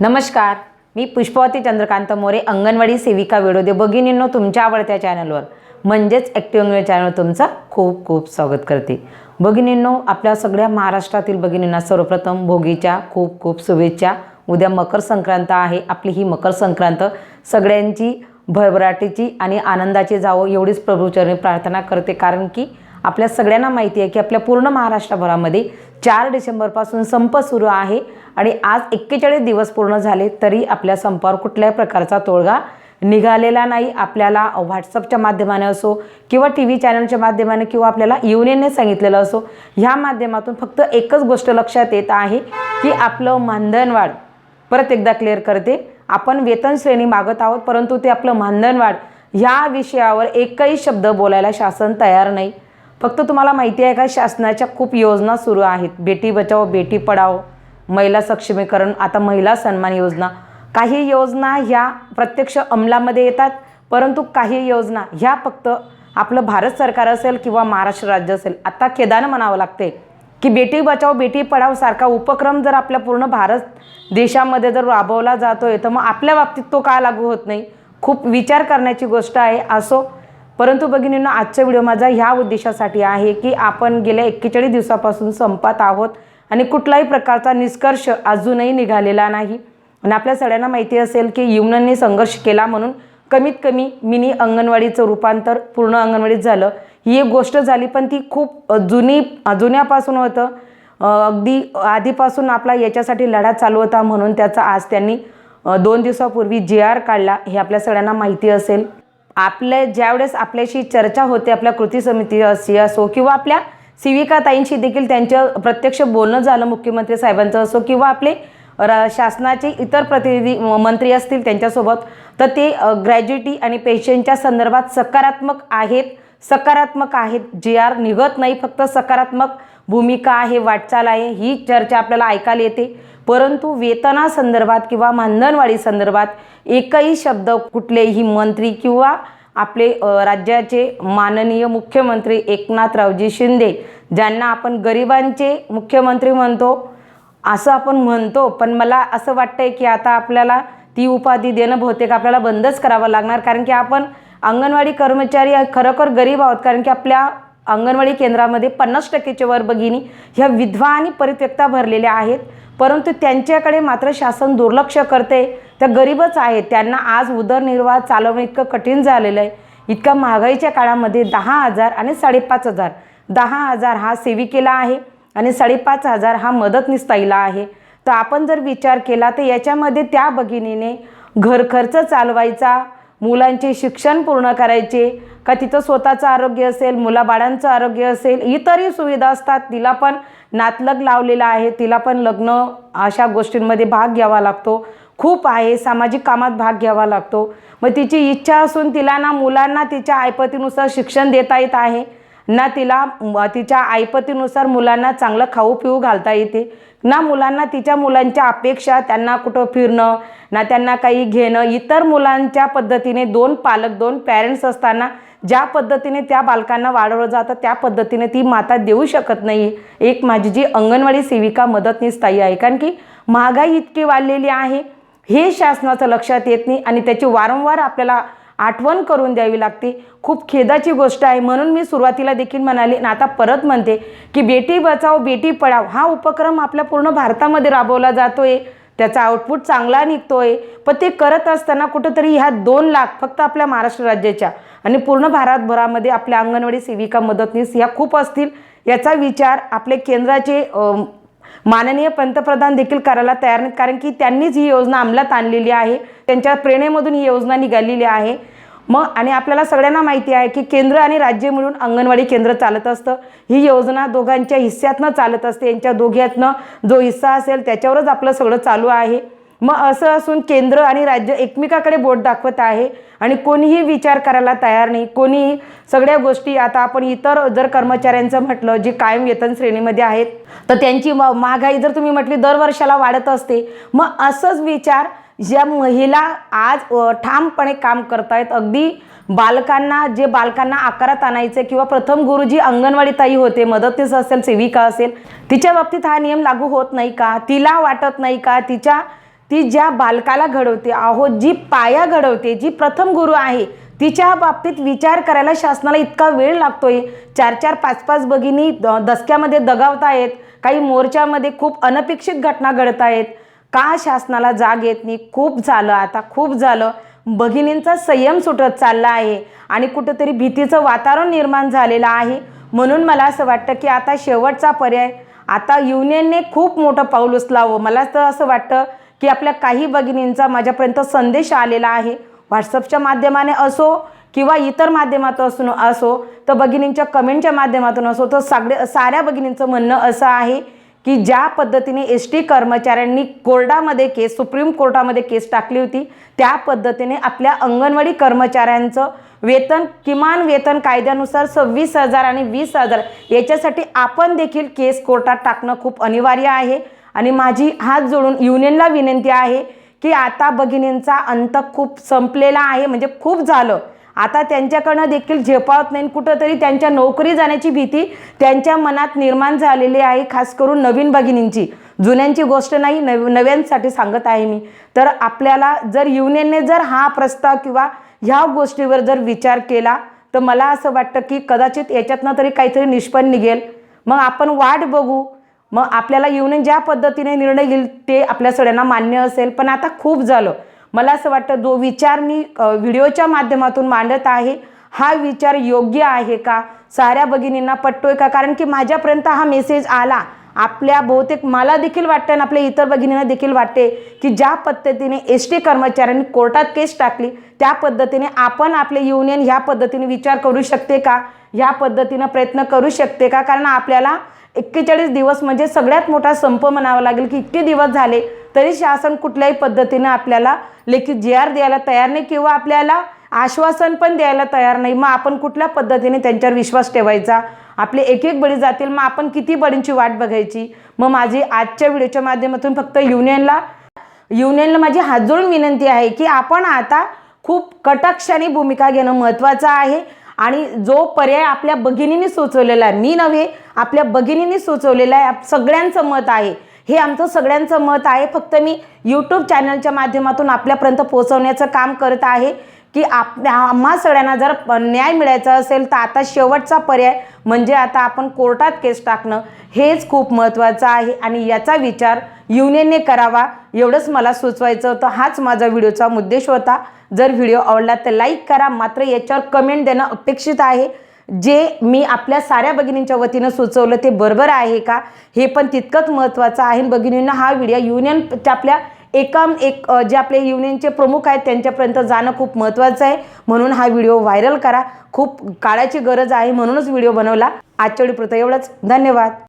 नमस्कार मी पुष्पावती चंद्रकांत मोरे अंगणवाडी सेविका विडोदे भगिनींनो तुमच्या आवडत्या चॅनलवर. म्हणजेच ॲक्टिव्ह अंगणवाडी चॅनल तुमचं खूप खूप स्वागत करते. भगिनींनो आपल्या सगळ्या महाराष्ट्रातील भगिनींना सर्वप्रथम भोगीच्या खूप खूप शुभेच्छा. उद्या मकर संक्रांत आहे आपली ही मकर संक्रांत. सगळ्यांची भरभराटीची आणि आनंदाची जावं एवढीच प्रभूचरणी प्रार्थना करते. कारण की आपल्या सगळ्यांना माहिती आहे की आपल्या पूर्ण महाराष्ट्रभरामध्ये चार डिसेंबरपासून संप सुरू आहे. आणि आज एक्केचाळीस दिवस पूर्ण झाले तरी आपल्या संपावर कुठल्याही प्रकारचा तोडगा निघालेला नाही. आपल्याला व्हॉट्सअपच्या माध्यमाने असो किंवा टी व्ही चॅनलच्या माध्यमाने किंवा आपल्याला युनियनने सांगितलेलं असो ह्या माध्यमातून फक्त एकच गोष्ट लक्षात येत आहे की आपलं मानधनवाढ परत एकदा क्लिअर करते. आपण वेतन श्रेणी मागत आहोत परंतु ते आपलं मानधनवाढ ह्या विषयावर एकही शब्द बोलायला शासन तयार नाही. फक्त तुम्हाला माहिती आहे का शासनाच्या खूप योजना सुरू आहेत. बेटी बचाओ बेटी पढाओ महिला सक्षमीकरण आता महिला सन्मान योजना. काही योजना ह्या प्रत्यक्ष अंमलामध्ये येतात परंतु काही योजना ह्या फक्त आपलं भारत सरकार असेल किंवा महाराष्ट्र राज्य असेल. आता खेदानं म्हणावं लागते की बेटी बचाव बेटी पढाव सारखा उपक्रम जर आपल्या पूर्ण भारत देशामध्ये जर राबवला जातोय तर मग आपल्या बाबतीत तो का लागू होत नाही? खूप विचार करण्याची गोष्ट आहे असो. परंतु भगिनींना आजचा व्हिडिओ माझा ह्या उद्देशासाठी आहे की आपण गेल्या एक्केचाळीस दिवसापासून संपात आहोत. आणि कुठलाही प्रकारचा निष्कर्ष अजूनही निघालेला नाही. आणि आपल्या सगळ्यांना माहिती असेल की युवनांनी संघर्ष केला म्हणून कमीत कमी मिनी अंगणवाडीचं रूपांतर पूर्ण अंगणवाडीत झालं. ही एक गोष्ट झाली पण ती खूप जुनी जुन्यापासून होतं. अगदी आधीपासून आपला याच्यासाठी लढा चालू होता म्हणून त्याचा आज त्यांनी दोन दिवसापूर्वी जे आर काढला हे आपल्या सगळ्यांना माहिती असेल. आपल्या ज्यावेळेस आपल्याशी चर्चा होते आपल्या कृती समिती अशी असो किंवा आपल्या सेविका ताईंशी देखील त्यांचं प्रत्यक्ष बोलणं झालं मुख्यमंत्री साहेबांचं असो किंवा आपले र शासनाचे इतर प्रतिनिधी मंत्री असतील त्यांच्यासोबत तर ते ग्रॅज्युटी आणि पेन्शनच्या संदर्भात सकारात्मक आहेत सकारात्मक आहेत. जे आर निघत नाही फक्त सकारात्मक भूमिका आहे वाटचाल आहे ही चर्चा आपल्याला ऐकायला येते. परंतु वेतनासंदर्भात किंवा मानधनवाढीसंदर्भात एकही शब्द कुठलेही मंत्री किंवा आपले राज्याचे माननीय मुख्यमंत्री एकनाथरावजी शिंदे ज्यांना आपण गरिबांचे मुख्यमंत्री म्हणतो असं आपण म्हणतो पण मला असं वाटतंय की आता आपल्याला ती उपाधी देणं बहुतेक आपल्याला बंदच करावं लागणार कारण की आपण अंगणवाडी कर्मचारी खरोखर गरीब आहोत कारण की आपल्या अंगणवाडी केंद्रामध्ये पन्नास टक्केच्या वर भगिनी ह्या विधवा आणि परित्यक्ता भरलेल्या आहेत. परंतु त्यांच्याकडे मात्र शासन दुर्लक्ष करते. त्या गरीबच आहेत. त्यांना आज उदरनिर्वाह चालवणं इतकं कठीण झालेलं आहे. इतका महागाईच्या काळामध्ये दहा हजार आणि साडेपाच हजार. दहा हजार हा सेविकेला आहे आणि साडेपाच हजार हा मदतनीस ताईला आहे. तर आपण जर विचार केला तर याच्यामध्ये त्या भगिनीने घर खर्च चालवायचा मुलांचे शिक्षण पूर्ण करायचे का तिचं स्वतःचं आरोग्य असेल मुलाबाळांचं आरोग्य असेल इतरही सुविधा असतात. तिला पण नातलग लावलेला आहे. तिला पण लग्न अशा गोष्टींमध्ये भाग घ्यावा लागतो. खूप आहे सामाजिक कामात भाग घ्यावा लागतो. मग तिची इच्छा असून तिला ना मुलांना तिच्या ऐपतीनुसार शिक्षण देता येत आहे. ना तिला तिच्या ऐपतीनुसार मुलांना चांगलं खाऊ पिऊ घालता येते. ना मुलांना तिच्या मुलांच्या अपेक्षा त्यांना कुठं फिरणं ना त्यांना काही घेणं इतर मुलांच्या पद्धतीने दोन पालक दोन पॅरेंट्स असताना ज्या पद्धतीने त्या बालकांना वाढवलं जातं त्या पद्धतीने ती माता देऊ शकत नाही. एक माझी जी अंगणवाडी सेविका मदतनीस ताई आहे. कारण की महागाई इतकी वाढलेली आहे हे शासनाचं लक्षात येत नाही आणि त्याची वारंवार आपल्याला आठवण करून द्यावी लागते. खूप खेदाची गोष्ट आहे. म्हणून मी सुरुवातीला देखील म्हणाले आणि आता परत म्हणते की बेटी बचाव बेटी पढाव हा उपक्रम आपल्या पूर्ण भारतामध्ये राबवला जातो आहे त्याचा आउटपुट चांगला निघतोय. पण ते करत असताना कुठंतरी ह्या दोन लाख फक्त आपल्या महाराष्ट्र राज्याच्या आणि पूर्ण भारतभरामध्ये आपल्या अंगणवाडी सेविका मदतनीस ह्या खूप असतील याचा विचार आपले केंद्राचे माननीय पंतप्रधान देखील करायला तयार नाहीत. कारण की त्यांनीच ही योजना अंमलात आणलेली आहे. त्यांच्या प्रेरणेमधून ही योजना निघालेली आहे. मग आणि आपल्याला सगळ्यांना माहिती आहे की केंद्र आणि राज्य मिळून अंगणवाडी केंद्र चालत असतं. ही योजना दोघांच्या हिस्स्यातनं चालत असते. यांच्या दोघ्यातनं जो हिस्सा असेल त्याच्यावरच आपलं सगळं चालू आहे. मग असं असून केंद्र आणि राज्य एकमेकाकडे बोट दाखवत आहे आणि कोणीही विचार करायला तयार नाही. कोणीही सगळ्या गोष्टी आता आपण इतर जर कर्मचाऱ्यांचं म्हटलं जे कायम वेतन श्रेणीमध्ये आहेत तर त्यांची म- महागाई जर तुम्ही म्हटली दर वर्षाला वाढत असते. मग असंच विचार ज्या महिला आज ठामपणे काम करतायत अगदी बालकांना जे बालकांना आकारात आणायचे किंवा प्रथम गुरु जी अंगणवाडी ताई होते मदतीस असेल सेविका असेल तिच्या बाबतीत हा नियम लागू होत नाही का? तिला वाटत नाही का? तिच्या ती ज्या बालकाला घडवते अहो जी पाया घडवते जी प्रथम गुरु आहे तिच्या बाबतीत विचार करायला शासनाला इतका वेळ लागतोय. चार चार पाच पाच भगिनी द- दसक्यामध्ये दगावतायत काही मोर्चामध्ये खूप अनपेक्षित घटना घडत आहेत का शासनाला जाग येत नाही? खूप झालं आता खूप झालं. भगिनींचा संयम सुटत चालला आहे आणि कुठंतरी भीतीचं वातावरण निर्माण झालेलं आहे. म्हणून मला असं वाटतं की आता शेवटचा पर्याय. आता युनियनने खूप मोठं पाऊल उचलावं. मला तर असं वाटतं की आपल्या काही भगिनींचा माझ्यापर्यंत संदेश आलेला आहे. व्हॉट्सअपच्या माध्यमाने असो किंवा इतर माध्यमातून असून असो तर भगिनींच्या कमेंटच्या माध्यमातून असो तर सगळे साऱ्या भगिनींचं म्हणणं असं आहे की ज्या पद्धतीने एस टी कर्मचाऱ्यांनी कोर्टामध्ये केस सुप्रीम कोर्टामध्ये केस टाकली होती त्या पद्धतीने आपल्या अंगणवाडी कर्मचाऱ्यांचं वेतन किमान वेतन कायद्यानुसार सव्वीस हजार आणि वीस हजार याच्यासाठी आपण देखील केस कोर्टात टाकणं खूप अनिवार्य आहे. आणि माझी हात जोडून युनियनला विनंती आहे की आता भगिनींचा अंत खूप संपलेला आहे. म्हणजे खूप झालं. आता त्यांच्याकडनं देखील झेपावत नाही. कुठंतरी त्यांच्या नोकरी जाण्याची भीती त्यांच्या मनात निर्माण झालेली आहे खास करून नवीन भगिनींची. जुन्यांची गोष्ट नाही नव नव्यांसाठी सांगत आहे मी. तर आपल्याला जर युनियनने जर हा प्रस्ताव किंवा ह्या गोष्टीवर जर विचार केला तर मला असं वाटतं की कदाचित याच्यातनं तरी काहीतरी निष्पन्न निघेल. मग आपण वाट बघू. मग आपल्याला युनियन ज्या पद्धतीने निर्णय घेईल ते आपल्या सगळ्यांना मान्य असेल. पण आता खूप झालं. मला असं वाटतं जो विचार मी व्हिडिओच्या माध्यमातून मांडत आहे हा विचार योग्य आहे का? साऱ्या भगिनींना पटतोय का? कारण की माझ्यापर्यंत हा मेसेज आला. आपल्या बहुतेक मला देखील वाटतं आणि आपल्या इतर भगिनींना देखील वाटते की ज्या पद्धतीने एस टी कर्मचाऱ्यांनी कोर्टात केस टाकली त्या पद्धतीने आपण आपले युनियन ह्या पद्धतीने विचार करू शकते का? ह्या पद्धतीनं प्रयत्न करू शकते का? कारण आपल्याला एक्केचाळीस दिवस म्हणजे सगळ्यात मोठा संप म्हणावा लागेल की इतके दिवस झाले तरी शासन कुठल्याही पद्धतीनं आपल्याला लेखी जे आर द्यायला तयार नाही किंवा आपल्याला आश्वासन पण द्यायला तयार नाही. मग आपण कुठल्या पद्धतीने त्यांच्यावर विश्वास ठेवायचा? आपले एक एक बळी जातील. मग आपण किती बळींची वाट बघायची? मग माझी आजच्या व्हिडिओच्या माध्यमातून फक्त युनियनला युनियनला माझी हात जोडून विनंती आहे की आपण आता खूप कटाक्षाने भूमिका घेणं महत्त्वाचं आहे. आणि जो पर्याय आपल्या भगिनीने सुचवलेला आहे मी नव्हे आपल्या भगिनीने सुचवलेला आहे. सगळ्यांचं मत आहे हे आमचं सगळ्यांचं मत आहे. फक्त मी यूट्यूब चॅनलच्या माध्यमातून आपल्यापर्यंत पोहोचवण्याचं काम करत आहे की आप आम्हा सगळ्यांना जर प- न्याय मिळायचा असेल तर आता शेवटचा पर्याय म्हणजे आता आपण कोर्टात केस टाकणं हेच खूप महत्त्वाचं आहे. आणि याचा विचार युनियनने करावा एवढंच मला सुचवायचं होतं. हाच माझा व्हिडिओचा उद्देश होता. जर व्हिडिओ आवडला तर लाईक करा. मात्र याच्यावर कमेंट देणं अपेक्षित आहे. जे मी आपल्या साऱ्या भगिनींच्या वतीनं सुचवलं ते बरोबर आहे का? हे पण तितकंच महत्त्वाचं आहे. आणि भगिनींना हा व्हिडिओ युनियन आपल्या एका एक जे आपले युनियनचे प्रमुख आहेत त्यांच्यापर्यंत जाणं खूप महत्त्वाचं आहे. म्हणून हा व्हिडिओ व्हायरल करा. खूप काळाची गरज आहे म्हणूनच व्हिडिओ बनवला. आजच्या वेळीपुरतं एवढंच. धन्यवाद.